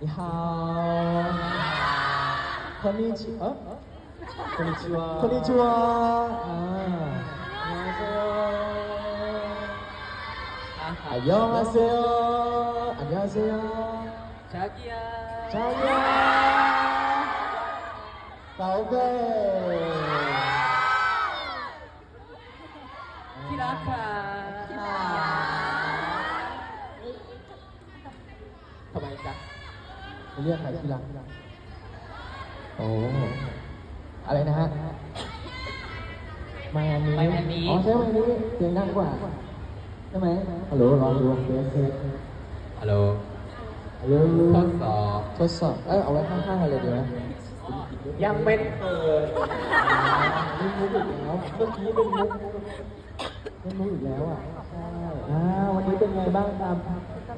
니하오 건니치 어? 건니치와 건니치와 아. 안녕하세요 안녕하세요 안녕하세요 자기야 자기야 가오베 เรียกใครที่รักโอ้อะไรนะฮะมาอันนี้มาอันนี้ อ๋อใช่ไหมอันนี้เสียงดังกว่าใช่ไหมฮัลโหลลองดูเทสเทสฮัลโหลฮัลโหลทดสอบทดสอบเออเอาไว้ข้างๆกันเลยดีไหมยังเป็นเปิดนี่มุกอีกแล้วเมื่อกี้เป็นมุกเป็นมุกอีกแล้วอะใช่อ่าวันนี้เป็นไงบ้างครับ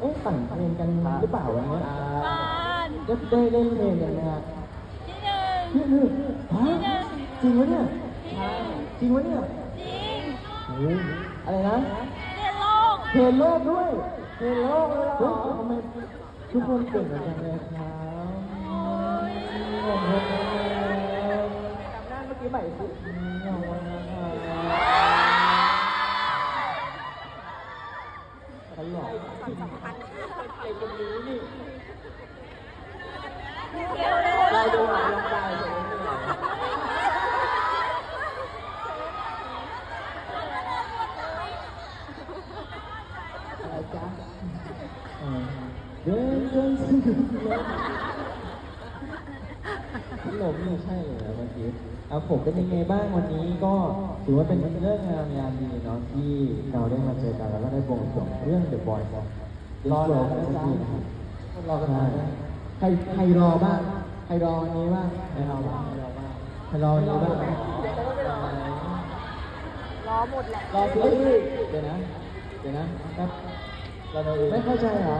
เอ๊ะปั่นเพลงกันหรือเปล่าวันนี้ อ่าได้ได้เล่นเพลงกันไหมฮะที่หนึ่งนี่คือฮะจริงวะเนี่ยจริงวะเนี่ยจริงโอ้ยอะไรนะเรียนโลกเพลงโลกด้วยเพลงโลกเลยเหรอทำไมทุกคนเก่งกันจังเลยครับโอ้ยขอบคุณครับจำหน้าเมื่อกี้ใหม่สิขอบคุณนะครับตลก เราดูหนังลงไปเลยอะไรจ๊ะเออเดินจนถึงแล้วพัดลมนี่ใช่เลยนะเมื่อกี้เอาผมเป็นยังไงบ้างวันนี้ก็ถือว่าเป็นเรื่องงามยามดีเนาะที่เราได้มาเจอกันแล้วก็ได้บวงสรวงเรื่อง The Boys ของรอเลยนะจ๊ะรอกันมา ใครใครรอบ้างใครรอวันนี้บ้างใครรอบ้างใครรอวันนี้บ้างรอหมดแหละรอซีรีส์เดี๋ยวนะ เดี๋ยวนะครับเราไม่เข้าใจเหรอ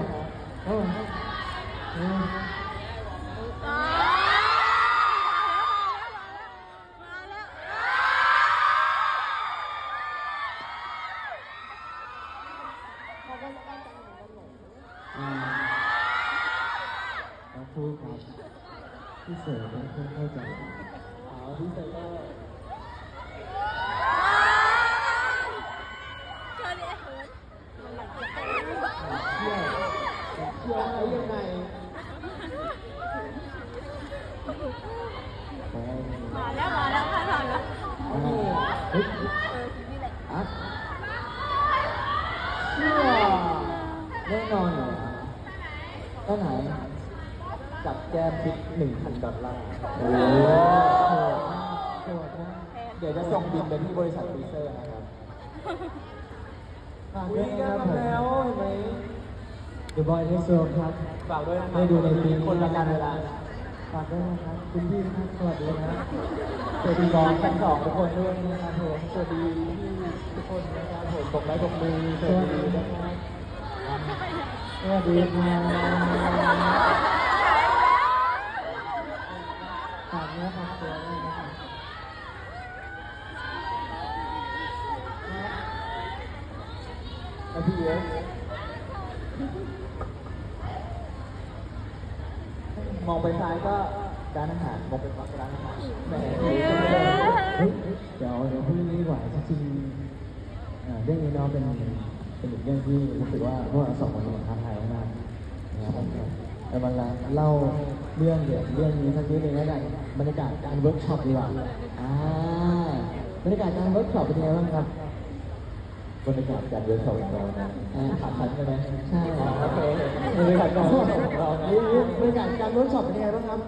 ก็ไหนจับแก้มทิปหนึ่งพันดอลลาร์โอ้โหโหดนะเดี๋ยวจะส่งบินไปที่บริษัทฟีเซอร์นะครับฝากด้วยนะครับผมแล้วเห็นไหม The Boy Next Door ครับฝากด้วยนะครับได้ดูในปีคนละกันเวลาฝากด้วยนะครับคุณพี่ครับสวัสดีครับสวัสดีน้องทั้งสองทุกคนด้วยนะครับผมสวัสดีพี่ทุกคนนะครับผมตกไม้ตกมือสวัสดีนะครับ ส วัสดีครับฝากเนื้อฝากตัวด้วยนะครับแล้วพี่เอ๋มองไปซ้ายก็ร้านอาหารมองไปขวาก็ร้านอาหารแหมเดี๋ยวเดี๋ยวพรื่งนี้ดีกว่าจริงๆเรื่องนี้เนาะเป็น เป็นอีกเรื่องที่รู้สึกว่าพวกเราสองคนเป็นท้าทายมากๆนะครับแต่บางครั้งเล่าเรื่องเดี๋ยวเรื่องนี้สักนิดหนึงแล้วกันบรรยากาศการเวิร์กช็อปดีกว่าอ่าบรรยากาศการเวิร์กช็อปเป็นยังไงบ้างครับบรรยากาศการเวิร์กช็อปของเรานะอ่าขาดพันใช่ไหมใช่อ๋อโอเคบรรยากาศการเวิร์กช็อปของเรานะบรรยากาศการเวิร์กช็อปเป็นยังไงบ้างครับ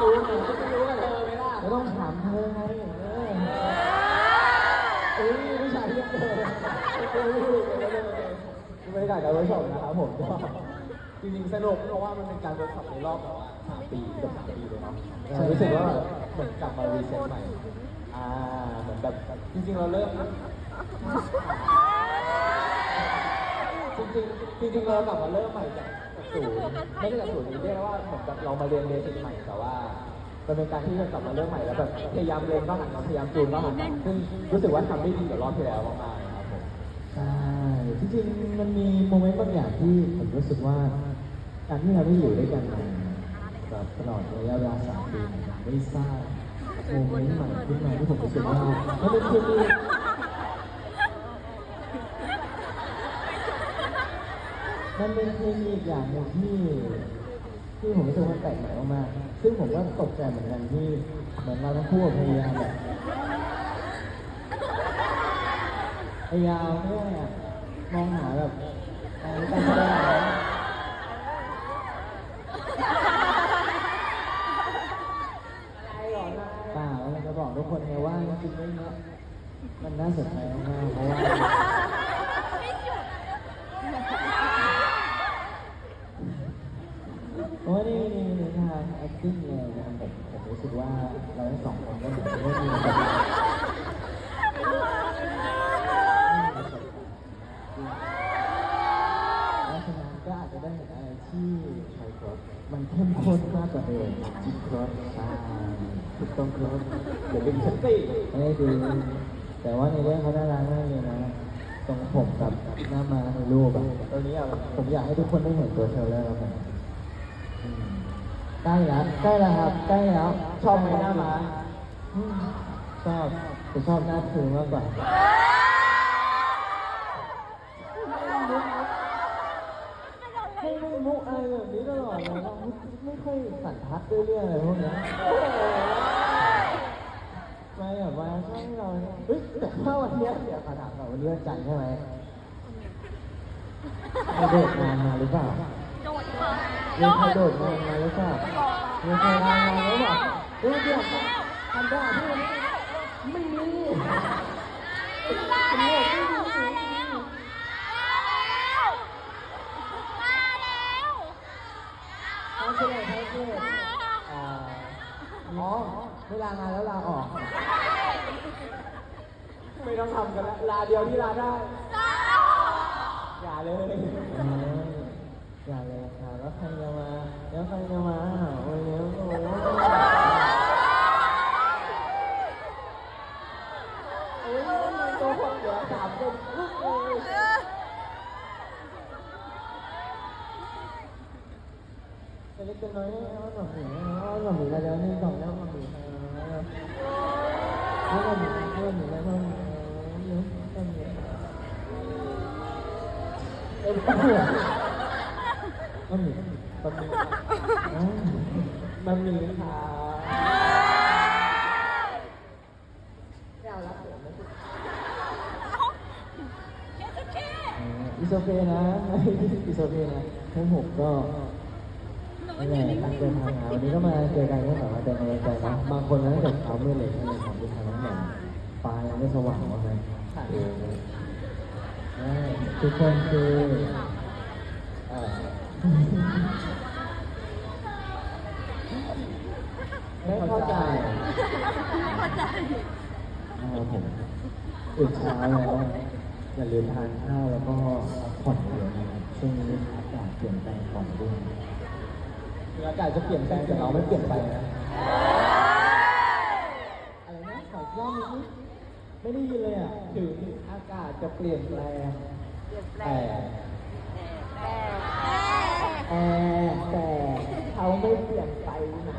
รู้นะไม่รู้กันเลยไหมล่ะไม่ต้องถามเธอไงเออ บรรยากาศการเวิร์กช็อปนะครับผมก็จริงๆสนุกเพราะว่ามันเป็นการเวิร์กช็อปในรอบแบบว่าสามปีเกือบสามปีเลยเนาะรู้สึกว่าเหมือนกลับมารีเซ็ตใหม่อ่าเหมือนแบบจริงๆเราเริ่มจริงๆจริงๆเรากลับมาเริ่มใหม่จากศูนย์ไม่ใช่จากศูนย์นี้เรียกได้ว่าเหมือนกับเรามาเรียนเบสิกใหม่แต่ว่ามันเป็นการที่จะกลับมาเริ่มใหม่แล้วแบบพยายามเรียนบ้างหันมาพยายามจูนบ้างหันมาซึ่งรู้สึกว่าทำได้ดีกว่ารอบที่แล้วมาก จริงๆมันมีโมเมนต์บางอย่างที่ผมรู้สึกว่าการที่เราได้อยู่ด้วยกันมาแบบตลอดระยะเวลาสามปีเนี่ยได้สร้างโมเมนต์ใหม่ขึ้นมาที่ผมรู้สึกว่ามันเป็นคมีมันเป็นเคมีอีกอย่างหนึ่งที่ที่ผมรู้สึกว่าแปลกใหม่มากๆซึ่งผมก็ตกใจเหมือนกันที่เหมือนเราทั้งคู่พยายามแบบพยายามเพื่อ มองหาแบบการการแสดงเปล่าเราจะบอกทุกคนไงว่าจริงๆเรื่องเนี้ยมันน่าสนใจมากๆเพราะว่าเพราะว่านี่นี่นี่ทาง acting เลยนะครับผมผมรู้สึกว่าเราทั้งสองคนก็เหมือนว่มีแบบ เพราะฉะนั้นก็อา จะได้เห็นอะไรที่ใครมันเข้มข้นมากกว่าเดิมจริงครับใช่ถูกต้องครับเดี๋ยวดึงฉันสิไม่ได้ดูแต่ว่าในเรื่องเขาน่ารักมากเลยนะตรงผมกับหน้ามาในรูปอะตัวนี้อะผมอยากให้ทุกคนได้เห็นตัวเทรลเลอร์แล้วกันอืมใกล้แล้วใกล้แล้วครับใกล้แล้วชอบไหมหน้าม้าชอบแต่ชอบหน้าคือมากกว่า มุกอะไรแบบนี้ตลอดเลยไม่ไม่ค่อยสันทัดเรื่องอะไรพวกเนี้ยไม่แบบว่าชอบให้เราเฮ้ยแต่ถ้าวันเนี้ยเดี๋ยวขนาดแบบวันนี้วันจันทร์ใช่ไหมไปโดดงานมาหรือเปล่าโดดมีใครโดดงานมาหรือเปล่ามีใครลางานหรือเปล่าเฮ้ยเดี๋ยวทันได้ที่วันนี้ไม่มีมาแล้วมาแล้วมาแล้ว ทำเสร็จทำเสร็จอ่าอ๋อไม่ลางานแล้วลาออก ไม่ต้องทำกันแล้วลาเดียวที่ลาได้ อย่าเลยเอออย่าเลยค่ะแล้วใครจะมาแล้วใครจะมาหาวันนี้โอ้โห โอ้ยมันตัวคนเดี๋ยวสามคนลุกเลย จะเล็กจะน้อยนะว่าหน่อยว่าหน่อยเราจะนี่สองแล้วหน่อยนะว่าหน่อยว่าหน่อยแล้วว่าเยอะก็เยอะเอ็มก็มีก็มีก็มีอ่า มันมีค่ะ อิโซเฟนะอิโซเฟนะทั้งหกก็นั่นแหละตั้งใจทำงานวันนี้ก็มาเจอกันก็แบบว่าเดินกำลังใจนะบางคนนะตั้งแต่เช้ามืดเลยที่เลยของที่ทางน้องแหม่มฟ้ายังไม่สว่างมากเลยเออทุกคนคือเอ่อไม่เข้าใจนะครับผมตื่นเช้าแล้วอย่าลืมทานข้าวแล้วก็พัก ผ่อนเยอะนะครับช่วงนี้อากาศเปลี่ยนแปลงก่อนด้วยถึงอากาศจะเปลี่ยนแปลงแต่เราไม่เปลี่ยนไปนะอะไรนะขออีกรอบนึงสิไม่ได้ยินเลยอะถึงอากาศจะเปลี่ยนแปลงแต่แอร์แต่เขาไม่เปลี่ยนไปนะ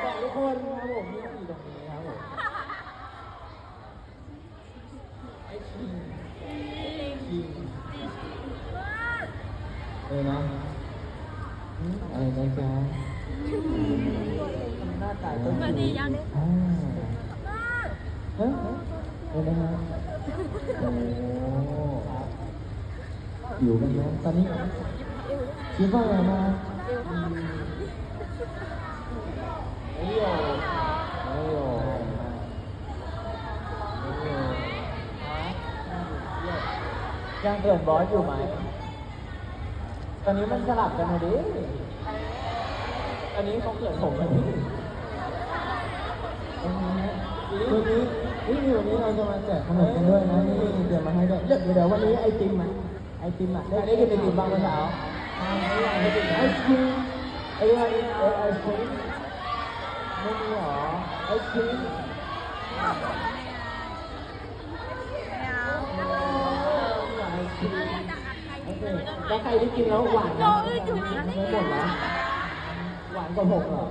แต่ทุกคนครับผมที่อยู่ตรงนี้ครับผมไอ้ชิงชิง เออนะอืมอะไรนะจ๊ะ หน้าตาก็ มาดียังเนี่ยอ่าเฮ้ยเออนะฮะโอ้อยู่กันไหมตอนนี้คิดว่าอะไรมาไม่โยไม่โยยังเปลี่ยนบอสอยู่ไหม ตอนนี้มันสลับกันนะดิตอนนี้เขาเกิดผมแล้วดิ วันนี้วันนี้นี่วันนี้เราจะมาแจกขนมกันด้วยนะนี่เดี๋ยวมาให้ด้วยเดี๋ยวเดี๋ยววันนี้ไอติมอะไอติมอะได้ได้กินไอติมบ้างเมื่อไอติมไอ้ไอไอไอศครีมไม่มีหรอไอศครีมไม่เอาไอศครีมโอเคแล้วใครที่กินแล้วหวานนะหมดเหรอหวานกว่าหกเหรอ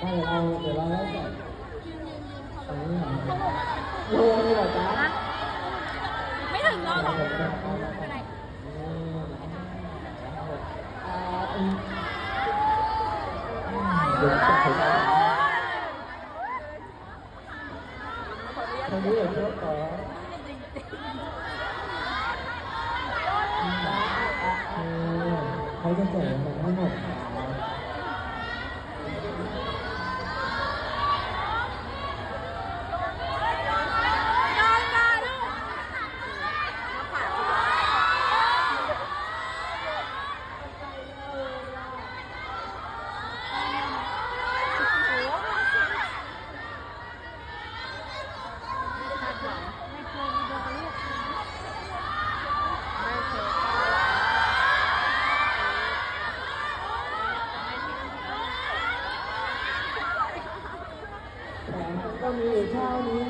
ได้เดี๋ยวเราเดี๋ยวเราได้แจกอันนี้เหรอโลนี่เหรอจ๊ะไม่ถึงเราหรอกอ่าอืมเดี๋ยวจะไปทางนี้เหรอเชื่อต่อเขาจะแจกมันทั้งหมดครับ นอนกันแถมก็มีอยู่เท่านี้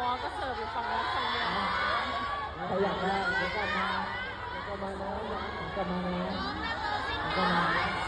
บอ ก็เสิร์ฟอยู่ฝั่งนั้นฝั่งเดียวใครอยากได้เดี๋ยวกลับมาเดี๋ยวกลับมานะเดี๋ยวกลับมานะเดี๋ยวกลับมา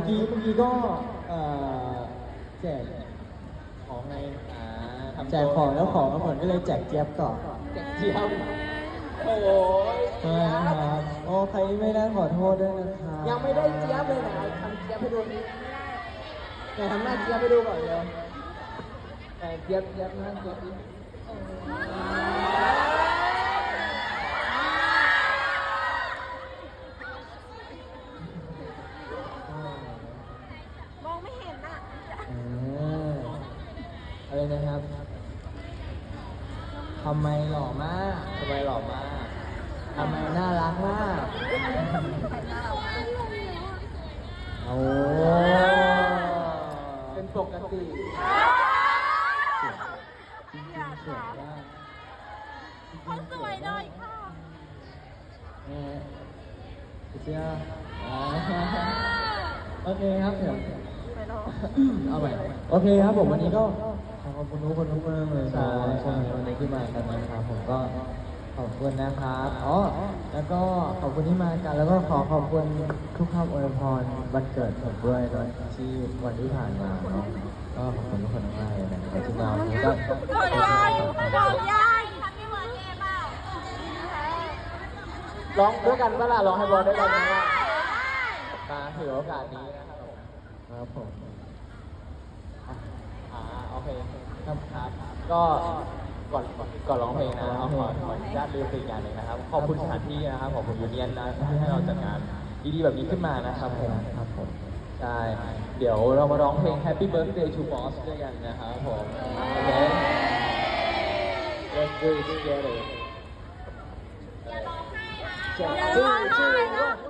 มื่อกี้เมื่อกี้ก็เอ่อแจกของไงอ่าทำแจกของแล้วของก็เหมือนก็เลยแจกเจี๊ยบก่อนแจกเจียวโอ้ยใช่ครับโอ้ใครไม่ได้ขอโทษด้วยนะครับยังไม่ได้เจี๊ยบเลยนะทำเจี๊ยบให้ดูนี้ไหนทำหน้าเจี๊ยบให้ดูก่อนเร็วไหนเจี๊ยบเจี๊ยบหน้าเจี๊ยบดิ โอเคครับเดี๋ยวไปรอเอาใหม่โอเคครับผมวันนี้ก็ขอขอบคุณทุกคนทุกคนเลยใช่ใช่วันนี้ที่มากันนะครับผมก็ขอบคุณนะครับอ๋อแล้วก็ขอบคุณที่มากันแล้วก็ขอขอบคุณทุกคำอวยพรวันเกิดผมด้วยเนอะที่วันที่ผ่านมาเนาะก็ขอบคุณทุกคนมากเลยนะครับที่มาวันนี้ก็คนยายคนยายทำพี่เหมือนเอเปล่าร้องด้วยกันเปะล่าร้องให้บอลด้วยกันนะมา ถือโอกาสนี้นะครับผมครับผมอ่าโอเคครับครับ ก็ก่อนก่อนร้องเพลงนะเอาขอขออนุญาตลืมสิ่งอย่างหนึ่งนะครับ ขอบคุณสถานที่นะครับขอบคุณยูเนียนนะที่ให้เราจัดงานดีๆแบบนี้ขึ้นมานะครับผมครับผมใช่เดี๋ยวเรามาร้องเพลง Happy Birthday to Boss ด้วยกันนะครับผมโอเค Let's do it together อย่าร้องไห้นะ